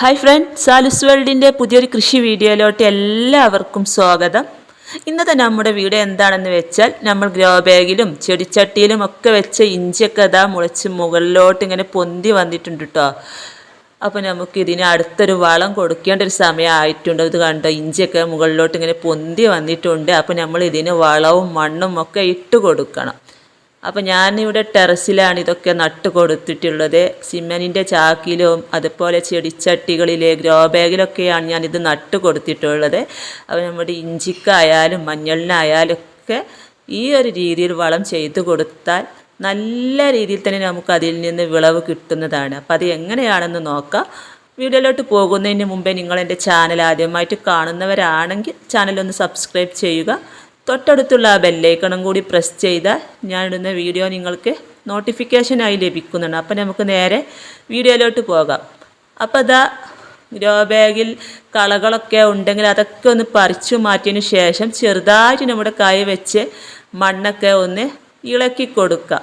Hi front സാലുസ് വേൾഡിന്റെ പുതിയൊരു കൃഷി വീഡിയോയിലോട്ട് എല്ലാവർക്കും സ്വാഗതം. ഇന്നത്തെ നമ്മുടെ വീഡിയോ എന്താണെന്ന് വെച്ചാൽ നമ്മൾ ഗ്രോ ബാഗിലും ചെടിച്ചട്ടിയിലും ഒക്കെ വെച്ച ഇഞ്ചിയൊക്കെ ഇതാ മുളച്ച് മുകളിലോട്ട് ഇങ്ങനെ പൊന്തി വന്നിട്ടുണ്ട് കേട്ടോ അപ്പോൾ നമുക്ക് ഇതിന് അടുത്തൊരു വളം കൊടുക്കേണ്ട ഒരു സമയമായിട്ടുണ്ട്. ഇത് കണ്ടോ ഇഞ്ചിയൊക്കെ മുകളിലോട്ട് ഇങ്ങനെ പൊന്തി വന്നിട്ടുണ്ട്. അപ്പോൾ നമ്മൾ ഇതിന് വളവും മണ്ണും ഒക്കെ ഇട്ട് കൊടുക്കണം. അപ്പോൾ ഞാനിവിടെ ടെറസിലാണ് ഇതൊക്കെ നട്ട് കൊടുത്തിട്ടുള്ളത് സിമെന്റിന്റെ ചാക്കിലും അതുപോലെ ചെടിച്ചട്ടികളിലെ ഗ്രോ ബാഗിലൊക്കെയാണ് ഞാനിത് നട്ട് കൊടുത്തിട്ടുള്ളത് അപ്പോൾ നമ്മുടെ ഇഞ്ചിക്കായാലും മഞ്ഞളിനായാലും ഒക്കെ ഈ ഒരു രീതിയിൽ വളം ചെയ്തു കൊടുത്താൽ നല്ല രീതിയിൽ തന്നെ നമുക്ക് അതിൽ നിന്ന് വിളവ് കിട്ടുന്നതാണ്. അപ്പം അത് എങ്ങനെയാണെന്ന് നോക്കാം. വീഡിയോയിലോട്ട് പോകുന്നതിന് മുമ്പേ നിങ്ങൾ എന്റെ ചാനൽ ആദ്യമായിട്ട് കാണുന്നവരാണെങ്കിൽ ചാനലൊന്ന് സബ്സ്ക്രൈബ് ചെയ്യുക. തൊട്ടടുത്തുള്ള ബെല്ലേക്കണം കൂടി പ്രസ് ചെയ്താൽ ഞാനിടുന്ന വീഡിയോ നിങ്ങൾക്ക് നോട്ടിഫിക്കേഷനായി ലഭിക്കുന്നുണ്ട്. അപ്പോൾ നമുക്ക് നേരെ വീഡിയോയിലോട്ട് പോകാം. അപ്പോൾ അതാ ഗ്രോ ബാഗിൽ കളകളൊക്കെ ഉണ്ടെങ്കിൽ അതൊക്കെ ഒന്ന് പറിച്ചു മാറ്റിയതിന് ശേഷം ചെറുതായിട്ട് നമ്മുടെ കൈ വെച്ച് മണ്ണൊക്കെ ഒന്ന് ഇളക്കി കൊടുക്കുക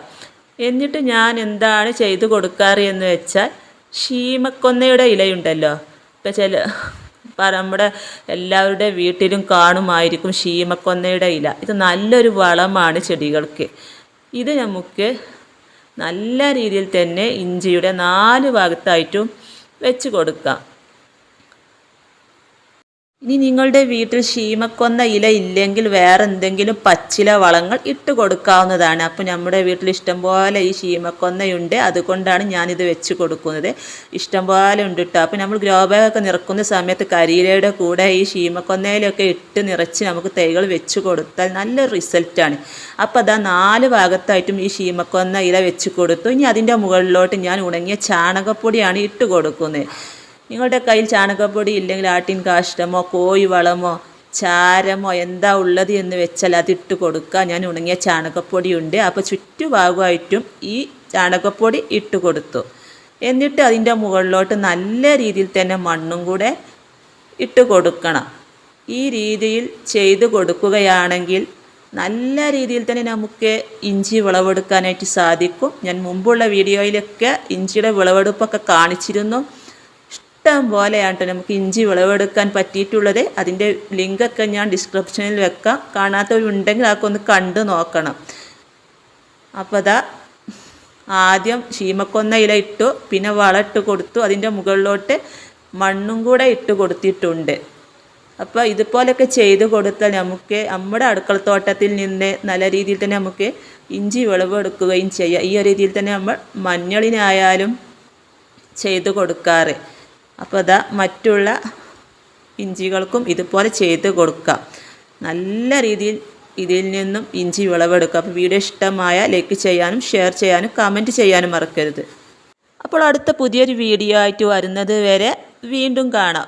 എന്നിട്ട് ഞാൻ എന്താണ് ചെയ്തു കൊടുക്കാറ് എന്ന് വെച്ചാൽ ഷീമക്കൊന്നയുടെ ഇലയുണ്ടല്ലോ. ഇപ്പം ചില നമ്മുടെ എല്ലാവരുടെ വീട്ടിലും കാണുമായിരിക്കും ഷീമക്കൊന്നയുടെ ഇല. ഇത് നല്ലൊരു വളമാണ് ചെടികൾക്ക്. ഇത് നമുക്ക് നല്ല രീതിയിൽ തന്നെ ഇഞ്ചിയുടെ നാല് ഭാഗത്തായിട്ടും വെച്ച് കൊടുക്കാം. ഇനി നിങ്ങളുടെ വീട്ടിൽ ശീമക്കൊന്ന ഇല ഇല്ലെങ്കിൽ വേറെ എന്തെങ്കിലും പച്ചില വളങ്ങൾ ഇട്ട് കൊടുക്കാവുന്നതാണ്. അപ്പോൾ നമ്മുടെ വീട്ടിൽ ഇഷ്ടംപോലെ ഈ ശീമക്കൊന്നയുണ്ട്. അതുകൊണ്ടാണ് ഞാനിത് വെച്ച് കൊടുക്കുന്നത്. ഇഷ്ടംപോലെ ഉണ്ട് കേട്ടോ അപ്പോൾ നമ്മൾ ഗ്രോ ബാഗൊക്കെ നിറക്കുന്ന സമയത്ത് കരിയിലയുടെ കൂടെ ഈ ശീമക്കൊന്നയിലൊക്കെ ഇട്ട് നിറച്ച് നമുക്ക് തൈകൾ വെച്ച് കൊടുത്താൽ നല്ല റിസൾട്ടാണ് അപ്പോൾ അതാ നാല് ഭാഗത്തായിട്ടും ഈ ശീമക്കൊന്ന ഇല വെച്ച് കൊടുത്തു. ഇനി അതിന്റെ മുകളിലോട്ട് ഞാൻ ഉണങ്ങിയ ചാണകപ്പൊടിയാണ് ഇട്ട് കൊടുക്കുന്നത്. നിങ്ങളുടെ കയ്യിൽ ചാണകപ്പൊടി ഇല്ലെങ്കിൽ ആട്ടിൻ കാഷ്ടമോ കോഴി വളമോ ചാരമോ എന്താ ഉള്ളത് എന്ന് വെച്ചാൽ അതിട്ട് കൊടുക്കുക. ഞാൻ ഉണങ്ങിയ ചാണകപ്പൊടി ഉണ്ട്. അപ്പോൾ ചുറ്റുഭാഗമായിട്ടും ഈ ചാണകപ്പൊടി ഇട്ട് കൊടുത്തു. എന്നിട്ട് അതിന്റെ മുകളിലോട്ട് നല്ല രീതിയിൽ തന്നെ മണ്ണും കൂടെ ഇട്ട് കൊടുക്കണം. ഈ രീതിയിൽ ചെയ്ത് കൊടുക്കുകയാണെങ്കിൽ നല്ല രീതിയിൽ തന്നെ നമുക്ക് ഇഞ്ചി വിളവെടുക്കാനായിട്ട് സാധിക്കും. ഞാൻ മുമ്പുള്ള വീഡിയോയിലൊക്കെ ഇഞ്ചിയുടെ വിളവെടുപ്പൊക്കെ കാണിച്ചിരുന്നു. ഇഷ്ടം പോലെയാണ് കേട്ടോ നമുക്ക് ഇഞ്ചി വിളവെടുക്കാൻ പറ്റിയിട്ടുള്ളത്. അതിന്റെ ലിങ്കൊക്കെ ഞാൻ ഡിസ്ക്രിപ്ഷനിൽ വെക്കാം. കാണാത്തവരുണ്ടെങ്കിൽ അതൊക്കെ ഒന്ന് കണ്ടു നോക്കണം. അപ്പോൾ അതാ ആദ്യം ശീമക്കൊന്ന ഇല ഇട്ടു പിന്നെ വളമിട്ട് കൊടുത്തു. അതിന്റെ മുകളിലോട്ട് മണ്ണും കൂടെ ഇട്ട് കൊടുത്തിട്ടുണ്ട്. അപ്പോൾ ഇതുപോലെയൊക്കെ ചെയ്ത് കൊടുത്താൽ നമുക്ക് നമ്മുടെ അടുക്കളത്തോട്ടത്തിൽ നിന്ന് നല്ല രീതിയിൽ തന്നെ നമുക്ക് ഇഞ്ചി വിളവെടുക്കുകയും ചെയ്യാം. ഈ രീതിയിൽ തന്നെ നമ്മൾ മഞ്ഞളിനായാലും ചെയ്ത് കൊടുക്കാറ്. അപ്പോൾ അതാ മറ്റുള്ള ഇഞ്ചികൾക്കും ഇതുപോലെ ചെയ്ത് കൊടുക്കാം. നല്ല രീതിയിൽ ഇതിൽ നിന്നും ഇഞ്ചി വിളവെടുക്കുക. അപ്പോൾ വീഡിയോ ഇഷ്ടമായ ലൈക്ക് ചെയ്യാനും ഷെയർ ചെയ്യാനും കമന്റ് ചെയ്യാനും മറക്കരുത്. അപ്പോൾ അടുത്ത പുതിയൊരു വീഡിയോ ആയിട്ട് വരുന്നത് വരെ വീണ്ടും കാണാം.